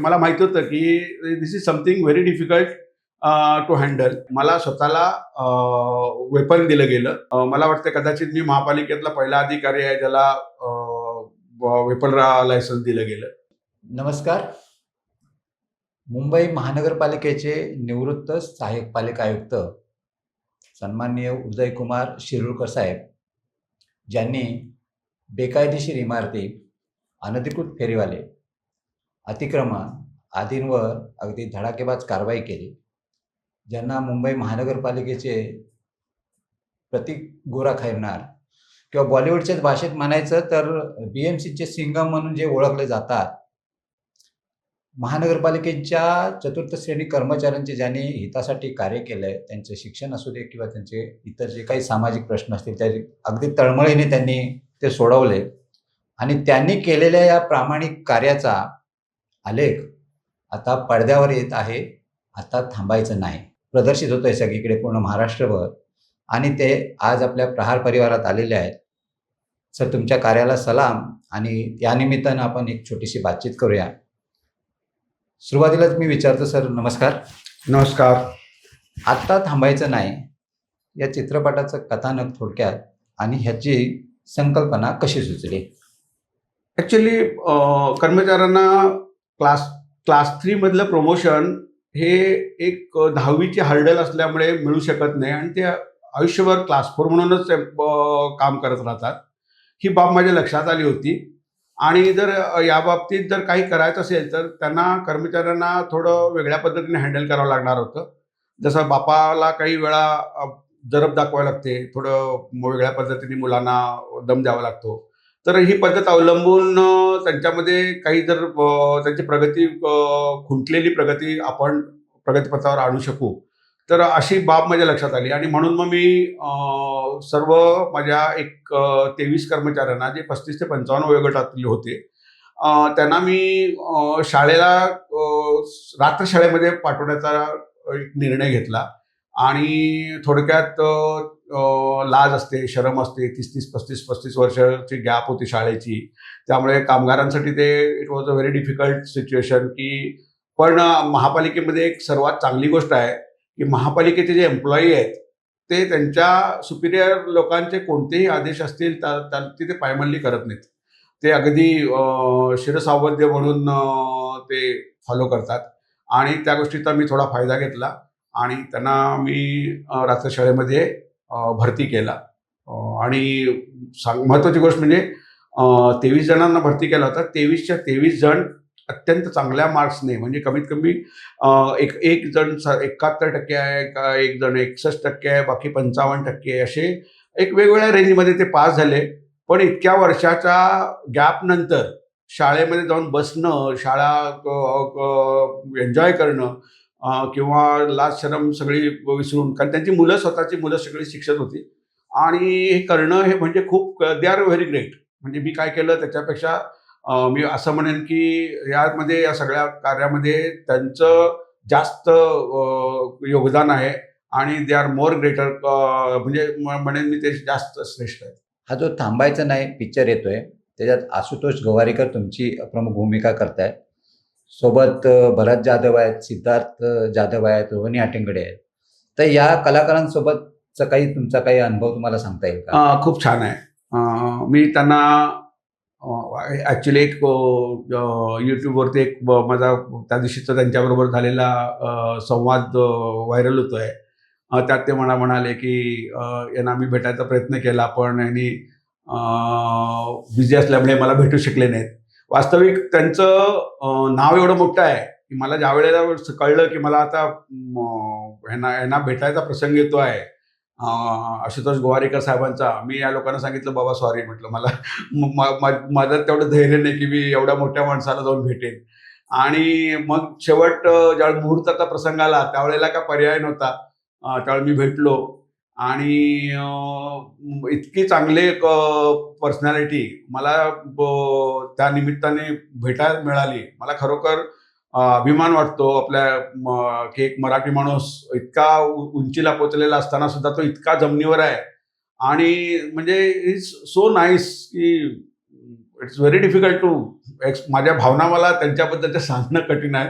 मला माहीत होतं की this is something very difficult to handle मला स्वतःला uh, वेपन दिलं गेलं. Uh, मला वाटतं कदाचित मी महापालिकेतला पहिला अधिकारी आहे ज्याला uh, वेपन लायसन्स दिलं गेलं. नमस्कार. मुंबई महानगरपालिकेचे निवृत्त सहाय्यक पालिका आयुक्त सन्माननीय उदयकुमार शिरूरकर साहेब ज्यांनी बेकायदेशीर इमारती अनधिकृत फेरीवाले अतिक्रमण आदींवर अगदी धडाकेबाज कारवाई केली. ज्यांना मुंबई महानगरपालिकेचे प्रतीक गोरा खैरनार किंवा बॉलिवूडच्याच भाषेत म्हणायचं तर बी एम सीचे सिंगम म्हणून जे ओळखले जातात महानगरपालिकेच्या चतुर्थ श्रेणी कर्मचाऱ्यांचे ज्यांनी हितासाठी कार्य केलं आहे त्यांचे शिक्षण असू दे किंवा त्यांचे इतर जे काही सामाजिक प्रश्न असतील त्या अगदी तळमळीने त्यांनी ते सोडवले. आणि त्यांनी केलेल्या या प्रामाणिक कार्याचा आलेख आता पडद्यावर येत आहे. आता थांबायचं नाही. प्रदर्शित होतं आहे सगळीकडे पूर्ण महाराष्ट्रभर. आणि ते आज आपल्या प्रहार परिवारात आलेले आहेत. सर तुमच्या कार्याला सलाम. आणि या निमित्तानं आपण एक छोटीशी बातचीत करूया. सुरुवातीलाच मी विचारतो सर नमस्कार. नमस्कार. आत्ता थांबायचं नाही. या चित्रपटाचं कथानक थोडक्यात आणि ह्याची संकल्पना कशी सुचली? ॲक्च्युली कर्मचाऱ्यांना क्लास क्लास थ्रीमधलं प्रमोशन हे एक दहावीची हर्डल असल्यामुळे मिळू शकत नाही आणि ते आयुष्यभर क्लास फोर म्हणूनच काम करत राहतात. ही बाब माझ्या लक्षात आली होती. आणि जर या बाबतीत जर काही करायचं असेल तर त्यांना कर्मचाऱ्यांना थोडं वेगळ्या पद्धतीने हँडल करावं लागणार होतं. जसं बापाला काही वेळा जरब दाखवावी लागते. थोडं वेगळ्या पद्धतीने मुलांना दम द्यावा लागतो. तर ही पद्धत अवलंबून त्यांच्यामध्ये काही जर त्यांची प्रगती खुंटलेली प्रगती आपण प्रगतीपथावर आणू शकू. तर अशी बाब माझ्या लक्षात आली आणि म्हणून मग मी सर्व माझ्या एक तेवीस कर्मचाऱ्यांना जे पस्तीस ते पंचावन्न वयोगटातले होते त्यांना मी शाळेला रात्र रात्रशाळेमध्ये पाठवण्याचा एक निर्णय घेतला आणि थोडक्यात लाज असते शरम असते तीस तीस पस्तीस पस्तीस वर्षाची गॅप होती शाळेची. त्यामुळे कामगारांसाठी ते it was a very difficult situation की पण महापालिकेमध्ये एक सर्वात चांगली गोष्ट आहे की महापालिकेचे जे एम्प्लॉई आहेत ते त्यांच्या सुपिरियर लोकांचे कोणतेही आदेश असतील त्या त्या- ते पायमल्ली करत नाहीत. ते अगदी शिरसावध्य म्हणून ते फॉलो करतात. आणि त्या गोष्टीचा मी थोडा फायदा घेतला आणि त्यांना मी रात्र रात्रशाळेमध्ये भरती केला. आणि सांग महत्त्वाची गोष्ट म्हणजे तेवीस जणांना भरती केला होता. तेवीसच्या तेवीस जण अत्यंत चांगल्या मार्क्सने म्हणजे कमीत कमी एक एक जण एकाहत्तर टक्के आहे का एक जण एकसष्ट टक्के आहे बाकी पंचावन्न टक्के आहे असे एक वेगवेगळ्या रेंजमध्ये ते पास झाले. पण इतक्या वर्षाच्या गॅपनंतर शाळेमध्ये जाऊन बसणं शाळा एन्जॉय करणं किंवा लाज शरम सगळी विसरून कारण त्यांची मुलं स्वतःची मुलं सगळी शिक्षक होती. आणि हे करणं हे म्हणजे खूप दे आर व्हेरी ग्रेट म्हणजे मी काय केलं त्याच्यापेक्षा मी असं म्हणेन की यामध्ये या सगळ्या कार्यामध्ये त्यांचं जास्त योगदान आहे आणि दे आर मोर ग्रेटर म्हणजे म्हणेन मी ते जास्त श्रेष्ठ आहे. हा जो थांबायचा नाही पिक्चर येतोय त्याच्यात आशुतोष गवारीकर तुमची प्रमुख भूमिका करतायत सोबत भरत जाधव आहेत सिद्धार्थ जाधव आहेत रोहिणी आटेंगडे आहेत. तर या कलाकारांसोबतचा काही तुमचा काही अनुभव तुम्हाला सांगता येईल का? खूप छान आहे. मी त्यांना ॲक्च्युली एक यूट्यूबवरती एक ब- माझा त्या दिवशीचा त्यांच्याबरोबर झालेला संवाद व्हायरल होतो आहे त्यात ते म्हणा म्हणाले की यांना आम्ही भेटायचा प्रयत्न केला पण यांनी बिझी असल्यामुळे मला भेटू शकले नाहीत. वास्तविक त्यांचं नाव एवढं मोठं आहे की मला ज्या वेळेला कळलं की मला आता ह्यांना ह्यांना यांना भेटायचा प्रसंग येतो आहे आशुतोष गोवारीकर साहेबांचा मी या लोकांना सांगितलं बाबा सॉरी म्हटलं मला. माझं तेवढं धैर्य नाही की मी एवढ्या मोठ्या माणसाला जाऊन भेटेन. आणि मग शेवट ज्या मुहूर्ताचा प्रसंग आला त्यावेळेला काय पर्याय नव्हता. अं, त्यावेळी मी भेटलो. आणि इतकी इतकी चांगली पर्सनॅलिटी मला ब- त्या निमित्ताने भेटायला मिळाली. मला खरोखर अभिमान वाटतो. आपल्या की एक मराठी माणूस इतका उंचीला पोचलेला असताना सुद्धा तो इतका जमिनीवर आहे. आणि म्हणजे इज सो नाईस की it's very difficult to ex माझ्या भावना मला त्यांच्याबद्दलच्या सांगणं कठीण आहे.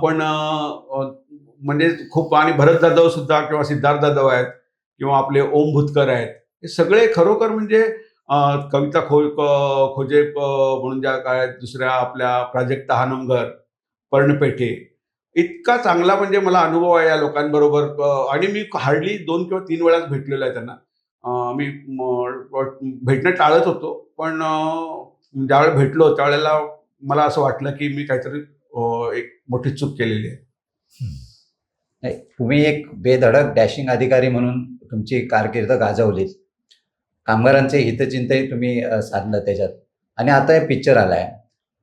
पण म्हणजे खूप आणि भरत जाधव सुद्धा किंवा सिद्धार्थ जाधव आहेत. किंवा आपले ओम भुतकर आहेत हे सगळे खरोखर म्हणजे कविता खो खोजे म्हणून ज्या काय दुसऱ्या आपल्या प्राजक्ता हानमगर पर्णपेठे इतका चांगला म्हणजे मला अनुभव आहे या लोकांबरोबर आणि मी हार्डली दोन किंवा तीन वेळाच भेटलेलो आहे त्यांना. मी भेटणं टाळत होतो पण ज्यावेळेला भेटलो त्यावेळेला मला असं वाटलं की मी काहीतरी एक मोठी चूक केलेली आहे. नाही तुम्ही एक बेधडक डॅशिंग अधिकारी म्हणून तुमची कारकीर्द गाजवली कामगारांचे हितचिंतही तुम्ही साधलं त्याच्यात. आणि आता हे पिक्चर आलाय.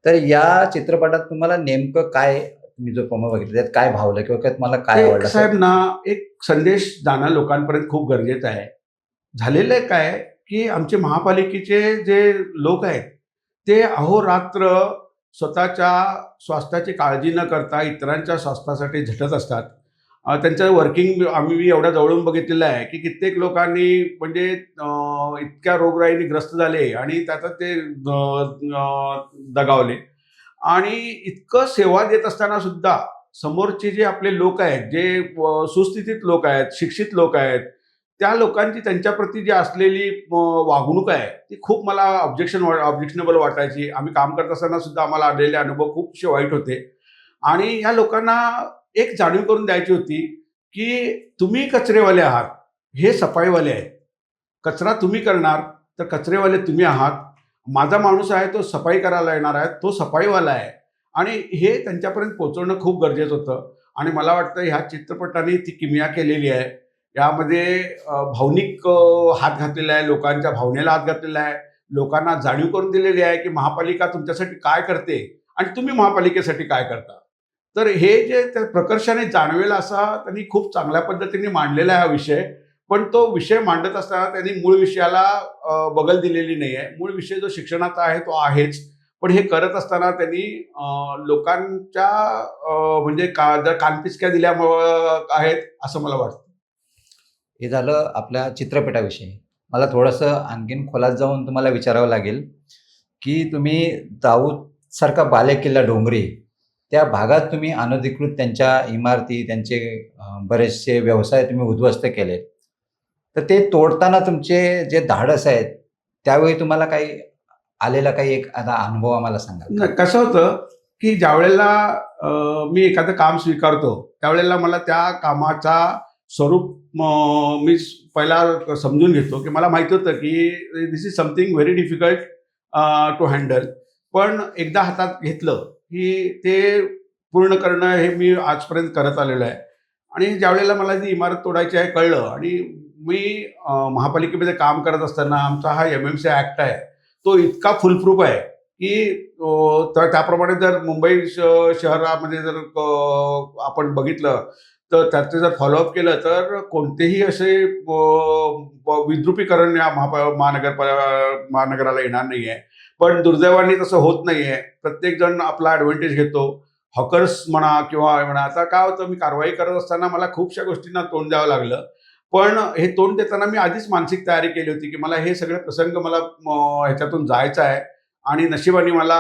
तर या चित्रपटात तुम्हाला नेमकं काय तुम्ही जो प्रोमो बघितला त्यात काय भावलं किंवा त्यात मला काय आवडलं? साहेब ना एक संदेश जाणं लोकांपर्यंत खूप गरजेचं आहे. झालेलं आहे काय की आमचे महापालिकेचे जे लोक आहेत ते अहोरात्र स्वतःच्या स्वास्थ्याची काळजी न करता इतरांच्या स्वास्थ्यासाठी झटत असतात. त्यांचं वर्किंग आम्ही एवढ्या जवळून बघितलेलं आहे की कित्येक लोकांनी म्हणजे इतक्या रोगराईने ग्रस्त झाले आणि त्याचा ते दगावले. आणि इतकं सेवा देत असताना सुद्धा समोरचे जे आपले लोक आहेत जे सुस्थितीत लोक आहेत शिक्षित लोक आहेत त्या लोकांची त्यांच्याप्रती जी असलेली वागणूक आहे ती खूप मला ऑब्जेक्शन ऑब्जेक्शनेबल वाटायची. आम्ही काम करत असताना सुद्धा आम्हाला आलेले अनुभव खूपसे वाईट होते. आणि या लोकांना एक जाणीव करून द्यायची होती की तुम्ही कचरेवाले आहात हे सफाईवाले आहेत. कचरा तुम्ही करणार तर कचरेवाले तुम्ही आहात. माझा माणूस आहे तो सफाई करायला येणार आहे तो सफाईवाला आहे. आणि हे त्यांच्यापर्यंत पोहोचवणं खूप गरजेचं होतं. आणि मला वाटतं ह्या चित्रपटाने ती किमया केलेली आहे. यामध्ये भावनिक हात घातलेला आहे लोकांच्या भावनेला हात घातलेला आहे. लोकांना जाणीव करून दिलेली आहे की महापालिका तुमच्यासाठी काय करते आणि तुम्ही महापालिकेसाठी काय करता. तर हे जे त्या प्रकर्षाने जाणवेल असा त्यांनी खूप चांगल्या पद्धतीने मांडलेला आहे हा विषय. पण तो विषय मांडत असताना त्यांनी मूळ विषयाला बगल दिलेली नाही आहे. मूळ विषय जो शिक्षणाचा आहे तो आहेच. पण हे करत असताना त्यांनी लोकांच्या म्हणजे का जर कानपिचक्या दिल्यामुळं आहेत असं मला वाटतं. हे झालं आपल्या चित्रपटाविषयी. मला थोडंसं आणखीन खोलात जाऊन तुम्हाला विचारावं लागेल की तुम्ही दाऊद सारखा बालेकिल्ला डोंगरी त्या भागात तुम्ही अनधिकृत त्यांच्या इमारती त्यांचे बरेचसे व्यवसाय तुम्ही उद्ध्वस्त केले. तर ते तोडताना तुमचे जे धाडस आहेत त्यावेळी तुम्हाला काही आलेला काही एक आता अनुभव आम्हाला सांगा कसं होतं की ज्या वेळेला मी एखादं काम स्वीकारतो त्यावेळेला मला त्या कामाचा स्वरूप मी पहिला समजून घेतो की मला माहिती होतं की this is something very difficult to handle पण एकदा हातात घेतलं की ते पूर्ण करणं हे मी आजपर्यंत करत आलेलो आहे. आणि ज्यावेळेला मला ती इमारत तोडायची आहे कळलं आणि मी महापालिकेमध्ये काम करत असताना आमचा हा एम एम सी ॲक्ट आहे तो इतका फुलप्रूफ आहे की तर त्याप्रमाणे जर मुंबई श- शहरामध्ये जर आपण बघितलं तर त्याचं जर फॉलोअप केलं तर कोणतेही असे विद्रुपीकरण या महापा महानगर महानगराला येणार नाही आहे पण दुर्दैवाने तसं होत नाही आहे प्रत्येकजण आपला ऍडव्हान्टेज घेतो. हॉकर्स म्हणा किंवा म्हणा आता काय होतं मी कारवाई करत असताना मला खूपशा गोष्टींना तोंड द्यावं लागलं. पण हे तोंड देताना मी आधीच मानसिक तयारी केली होती की मला हे सगळे प्रसंग मला ह्याच्यातून जायचं आहे. आणि नशिबाने मला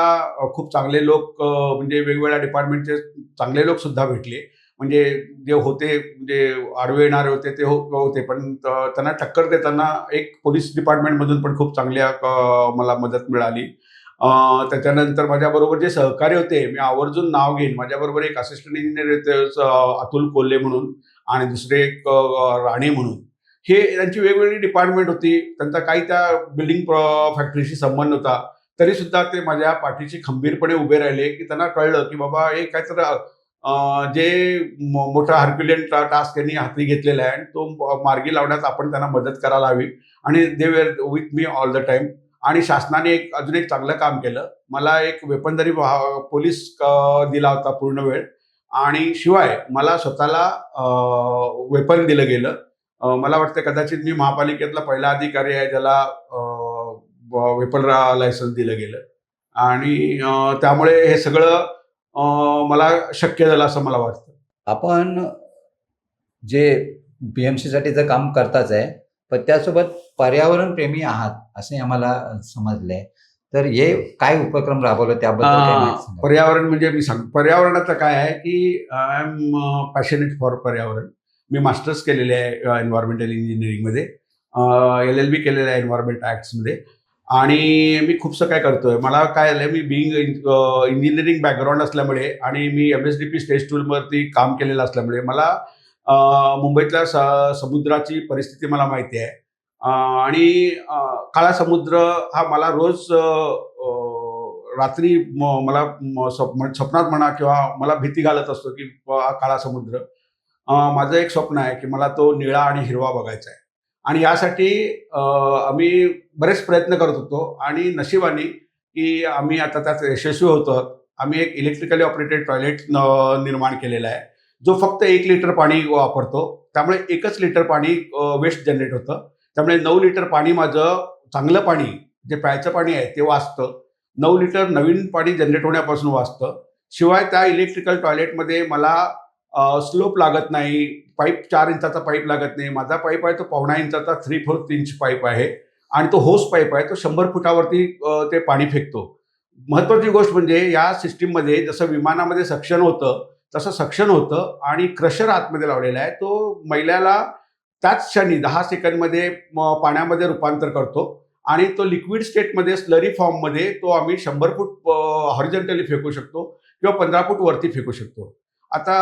खूप चांगले लोक म्हणजे वेगवेगळ्या डिपार्टमेंटचे चांगले लोक सुद्धा भेटले. म्हणजे जे होते म्हणजे आडवे येणारे होते ते हो-, होते. पण त्यांना टक्कर देताना एक पोलीस डिपार्टमेंटमधून पण खूप चांगल्या मला मदत मिळाली. त्याच्यानंतर माझ्याबरोबर जे सहकारी होते मी आवर्जून नाव घेईन. माझ्याबरोबर एक असिस्टंट इंजिनियर होते अतुल कोल्हे म्हणून आणि दुसरे एक राणे म्हणून. हे त्यांची वेगवेगळी डिपार्टमेंट होती. त्यांचा काही त्या बिल्डिंग फॅक्टरीशी संबंध होता. तरी सुद्धा ते माझ्या पाठीशी खंबीरपणे उभे राहिले की त्यांना कळलं की बाबा हे काहीतरी जे मो- मोठा हर्क्युलियन टास्क त्यांनी हाती घेतलेला आहे आणि तो मार्गी लावण्यात आपण त्यांना मदत करायला हवी. आणि they were with me all the time आणि शासनाने एक अजून एक चांगलं काम केलं. मला एक वेपनदारी पोलीस दिला होता पूर्ण वेळ. आणि शिवाय मला स्वतःला वेपन दिलं गेलं. मला वाटतं कदाचित मी महापालिकेतला पहिला अधिकारी आहे ज्याला वेपन लायसन्स दिलं गेलं. आणि त्यामुळे हे सगळं मला शक्य झालं असं मला वाटतं. आपण जे बी एम सीसाठीचं काम करताच आहे पण त्यासोबत पर्यावरण प्रेमी आहात असे आम्हाला समजले तर हे काय उपक्रम राबवलं त्याबद्दल. पर्यावरण म्हणजे मी सांग पर्यावरणाचं काय आहे की आय एम पॅशनेट फॉर पर्यावरण. मी मास्टर्स केलेले आहे एन्व्हायरमेंटल इंजिनिअरिंगमध्ये एल एल बी केलेलं आहे एन्व्हायरमेंट ॲक्ट्समध्ये आणि मी खूपसं काय करतोय मला काय झालं मी बिईंग इंजिनिअरिंग बॅकग्राऊंड असल्यामुळे आणि मी M S D P stage टूलवरती काम केलेलं असल्यामुळे मला मुंबईतल्या स समुद्राची परिस्थिती मला माहिती आहे. आणि काळा समुद्र हा मला रोज रात्री म- मला म- स्वप- म्हण- स्वप्नात म्हणा किंवा मला भीती घालत असतो की हा काळा समुद्र. माझं एक स्वप्न आहे की मला तो निळा आणि हिरवा बघायचा आहे. आणि यासाठी आम्ही बरेच प्रयत्न करत होतो. आणि नशिबाने की आम्ही आता त्यात यशस्वी होतो आम्ही एक इलेक्ट्रिकली ऑपरेटेड टॉयलेट निर्माण केलेला आहे. जो फक्त एक लिटर पाणी वापरतो. त्यामुळे एकच लिटर पाणी वेस्ट जनरेट होतं. त्यामुळे नऊ लिटर पाणी माझं चांगलं पाणी जे प्यायचं पाणी आहे ते वाचतं. नऊ लिटर नवीन पाणी जनरेट होण्यापासून वाचतं. शिवाय त्या इलेक्ट्रिकल टॉयलेटमध्ये मला स्लोप लागत नाही. पाईप चार इंचाचा पाईप लागत नाही. माझा पाईप आहे तो पावणा इंचाचा थ्री फोर्थ इंच पाईप आहे. आणि तो होस पाईप आहे. तो शंभर फुटावरती ते पाणी फेकतो. महत्त्वाची गोष्ट म्हणजे या सिस्टीममध्ये जसं विमानामध्ये सक्शन होतं तसं सक्शन होतं आणि क्रशर आतमध्ये लावलेला आहे. तो मैल्याला त्याच क्षणी दहा सेकंदमध्ये पाण्यामध्ये रूपांतर करतो. आणि तो लिक्विड स्टेटमध्ये स्लरी फॉर्ममध्ये तो आम्ही शंभर फूट हॉरिजेंटली फेकू शकतो किंवा पंधरा फूट वरती फेकू शकतो. आता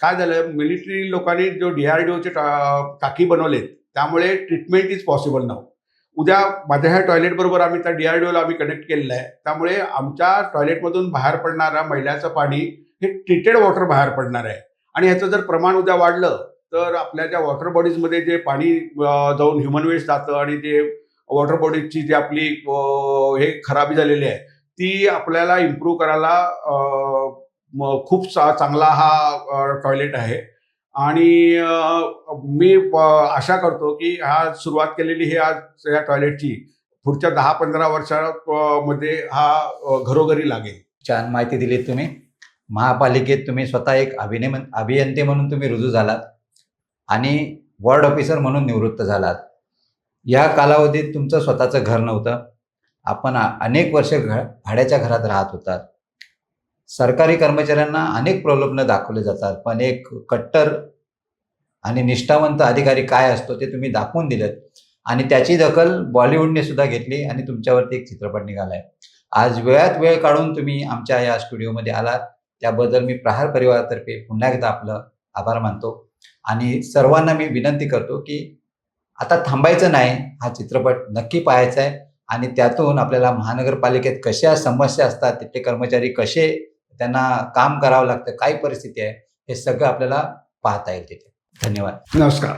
काय झालं मिलिटरी लोकांनी जो डी आर डी ओचे टाकी बनवलेत त्यामुळे ट्रीटमेंट इज पॉसिबल नाव उद्या माझ्या ह्या टॉयलेटबरोबर आम्ही त्या डी आर डी ओला आम्ही कनेक्ट केलेलं आहे. त्यामुळे आमच्या टॉयलेटमधून बाहेर पडणाऱ्या महिलाचं पाणी हे ट्रीटेड वॉटर बाहेर पडणार आहे. आणि ह्याचं जर प्रमाण उद्या वाढलं तर आपल्या ज्या वॉटर बॉडीजमध्ये जे पाणी जाऊन ह्युमन वेस्ट जातं आणि जे वॉटर बॉडीजची जी आपली हे खराबी झालेली आहे ती आपल्याला इम्प्रूव्ह करायला खूप चा- चांगला हा टॉयलेट आहे. आणि मी प- आशा करतो की हा सुरुवात केलेली हे आज या टॉयलेटची पुढच्या दहा पंधरा वर्षामध्ये हा घरोघरी लागेल. छान माहिती दिली तुम्ही. महापालिकेत तुम्ही स्वतः एक अभिनय अभियंते म्हणून तुम्ही रुजू झालात. आणि वॉर्ड ऑफिसर म्हणून निवृत्त झालात. या कालावधीत तुमचं स्वतःचं घर नव्हतं. आपण अनेक वर्ष घ भाड्याच्या घरात राहत होतात. सरकारी कर्मचाऱ्यांना अनेक प्रलोभनं दाखवले जातात पण एक कट्टर आणि निष्ठावंत अधिकारी काय असतो ते तुम्ही दाखवून दिलं आणि त्याची दखल बॉलिवूडने सुद्धा घेतली आणि तुमच्यावरती एक चित्रपट निघालाय आज वेळात वेळ काढून तुम्ही आमच्या या स्टुडिओमध्ये आलात. त्याबद्दल मी प्रहार परिवारातर्फे पुन्हा एकदा आपलं आभार मानतो. आणि सर्वांना मी विनंती करतो की आता थांबायचं नाही हा चित्रपट नक्की पाहायचा आहे. आणि त्यातून आपल्याला महानगरपालिकेत कशा समस्या असतात तिथले कर्मचारी कसे त्यांना काम करावं लागतं. काय परिस्थिती आहे हे सगळं आपल्याला पाहता येईल तिथे. धन्यवाद. नमस्कार.